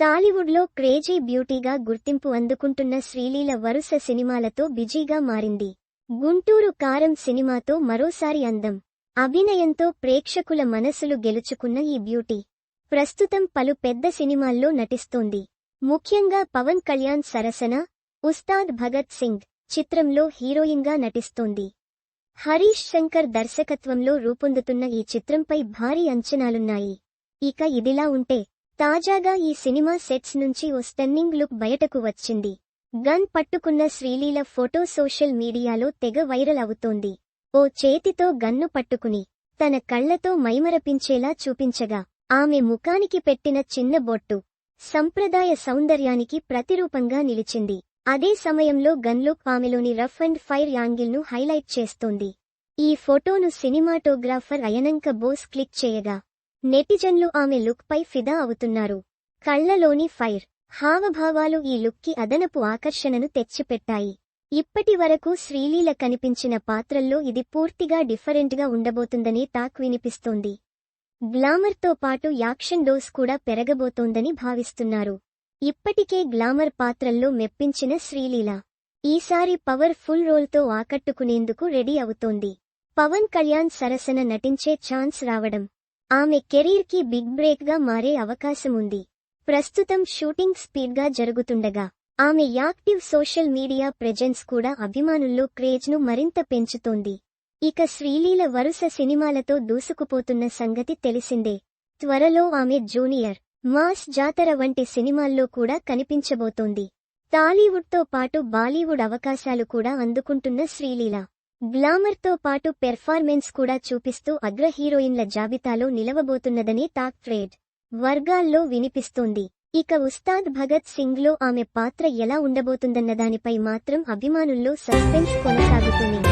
టాలీవుడ్లో క్రేజీ బ్యూటీగా గుర్తింపు అందుకుంటున్న శ్రీలీల వరుస సినిమాలతో బిజీగా మారింది. గుంటూరు కారం సినిమాతో మరోసారి అందం. అభినయంతో ప్రేక్షకుల మనసులు గెలుచుకున్న ఈ బ్యూటీ. ప్రస్తుతం పలు పెద్ద సినిమాల్లో నటిస్తోంది. ముఖ్యంగా పవన్ కళ్యాణ్ సరసన ఉస్తాద్ భగత్ సింగ్ చిత్రంలో హీరోయిన్గా నటిస్తోంది. హరీష్ శంకర్ దర్శకత్వంలో రూపొందుతున్న ఈ చిత్రంపై భారీ అంచనాలున్నాయి. ఇక ఇదిలా ఉంటే తాజాగా ఈ సినిమా సెట్స్ నుంచి ఓ స్టన్నింగ్ లుక్ బయటకు వచ్చింది. గన్ పట్టుకున్న శ్రీలీల ఫోటో సోషల్ మీడియాలో తెగ వైరల్ అవుతోంది. ఓ చేతితో గన్ను పట్టుకుని తన కళ్ళతో మైమరపించేలా చూపించగా ఆమె ముఖానికి పెట్టిన చిన్న బొట్టు సంప్రదాయ సౌందర్యానికి ప్రతిరూపంగా నిలిచింది. అదే సమయంలో గన్లుక్ ఆమెలోని రఫ్ అండ్ ఫైర్ యాంగిల్ను హైలైట్ చేస్తోంది. ఈ ఫోటోను సినిమాటోగ్రాఫర్ అయనంక బోస్ క్లిక్ చేయగా నెటిజన్లు ఆమె లుక్పై ఫిదా అవుతున్నారు. కళ్ళలోని ఫైర్ హావభావాలు ఈ లుక్కి అదనపు ఆకర్షణను తెచ్చిపెట్టాయి. ఇప్పటి వరకు శ్రీలీల కనిపించిన పాత్రల్లో ఇది పూర్తిగా డిఫరెంట్గా ఉండబోతుందనే టాక్ వినిపిస్తోంది. గ్లామర్తో పాటు యాక్షన్ డోస్ కూడా పెరగబోతోందని భావిస్తున్నారు. ఇప్పటికే గ్లామర్ పాత్రల్లో మెప్పించిన శ్రీలీల ఈసారి పవర్ ఫుల్ రోల్తో ఆకట్టుకునేందుకు రెడీ అవుతోంది. పవన్ కళ్యాణ్ సరసన నటించే ఛాన్స్ రావడం ఆమె కెరీర్కి బిగ్ బ్రేక్గా మారే అవకాశముంది. ప్రస్తుతం షూటింగ్ స్పీడ్గా జరుగుతుండగా ఆమె యాక్టివ్ సోషల్ మీడియా ప్రెజెన్స్ కూడా అభిమానుల్లో క్రేజ్ను మరింత పెంచుతోంది. ఇక శ్రీలీల వరుస సినిమాలతో దూసుకుపోతున్న సంగతి తెలిసిందే. త్వరలో ఆమె జూనియర్ మాస్ జాతర వంటి సినిమాల్లో కూడా కనిపించబోతోంది. టాలీవుడ్తో పాటు బాలీవుడ్ అవకాశాలు కూడా అందుకుంటున్న శ్రీలీల. గ్లామర్తో పాటు పెర్ఫార్మెన్స్ కూడా చూపిస్తూ అగ్ర హీరోయిన్ల జాబితాలో నిలవబోతున్నదని టాక్ ట్రేడ్ వర్గాల్లో వినిపిస్తోంది. ఇక ఉస్తాద్ భగత్ సింగ్లో ఆమె పాత్ర ఎలా ఉండబోతుందన్న దానిపై మాత్రం అభిమానుల్లో సస్పెన్స్ కొనసాగుతుంది.